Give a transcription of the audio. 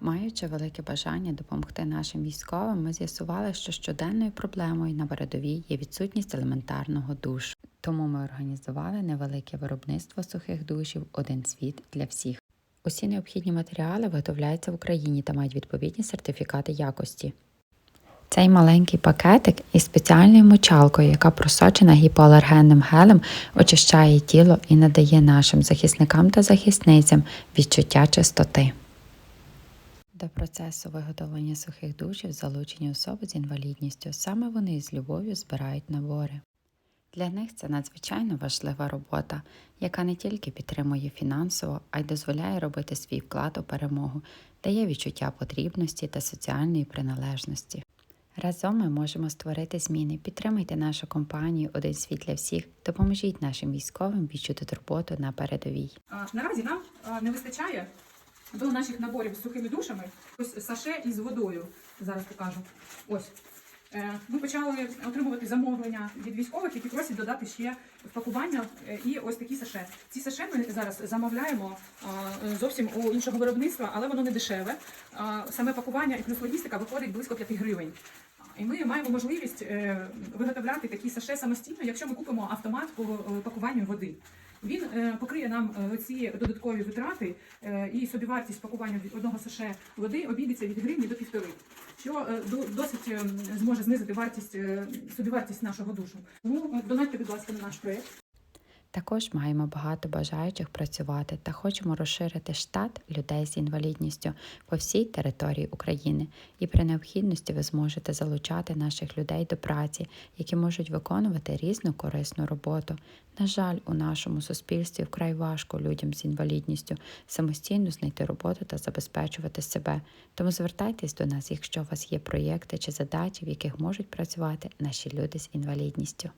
Маючи велике бажання допомогти нашим військовим, ми з'ясували, що щоденною проблемою на передовій є відсутність елементарного душу. Тому ми організували невелике виробництво сухих душів Один світ для всіх. Усі необхідні матеріали виготовляються в Україні та мають відповідні сертифікати якості. Цей маленький пакетик із спеціальною мочалкою, яка просочена гіпоалергенним гелем, очищає тіло і надає нашим захисникам та захисницям відчуття чистоти. До процесу виготовлення сухих душів залучені особи з інвалідністю. Саме вони з любов'ю збирають набори. Для них це надзвичайно важлива робота, яка не тільки підтримує фінансово, а й дозволяє робити свій вклад у перемогу, дає відчуття потрібності та соціальної приналежності. Разом ми можемо створити зміни. Підтримайте нашу компанію Один світ для всіх, допоможіть нашим військовим відчути турботу на передовій. Наразі нам не вистачає до наших наборів з сухими душами ось саше із водою. Зараз покажу. Ось. Е, Ми почали отримувати замовлення від військових, які просять додати ще пакування е, і ось такі саше. Ці саше ми зараз замовляємо зовсім у іншого виробництва, але воно не дешеве. Саме пакування і плюс логістика виходить близько 5 гривень. І ми маємо можливість е, виготовляти такі саше самостійно, якщо ми купимо автомат по пакуванню води. Він е, покриє нам е, ці додаткові витрати е, і собівартість пакування одного саше води обійдеться від гривні до півтори, що досить е, зможе знизити вартість собівартість нашого душу. Тому донатьте, будь ласка, на наш проєкт. Також маємо багато бажаючих працювати та хочемо розширити штат людей з інвалідністю по всій території України. І при необхідності ви зможете залучати наших людей до праці, які можуть виконувати різну корисну роботу. На жаль, у нашому суспільстві вкрай важко людям з інвалідністю самостійно знайти роботу та забезпечувати себе. Тому звертайтесь до нас, якщо у вас є проєкти чи задачі, в яких можуть працювати наші люди з інвалідністю.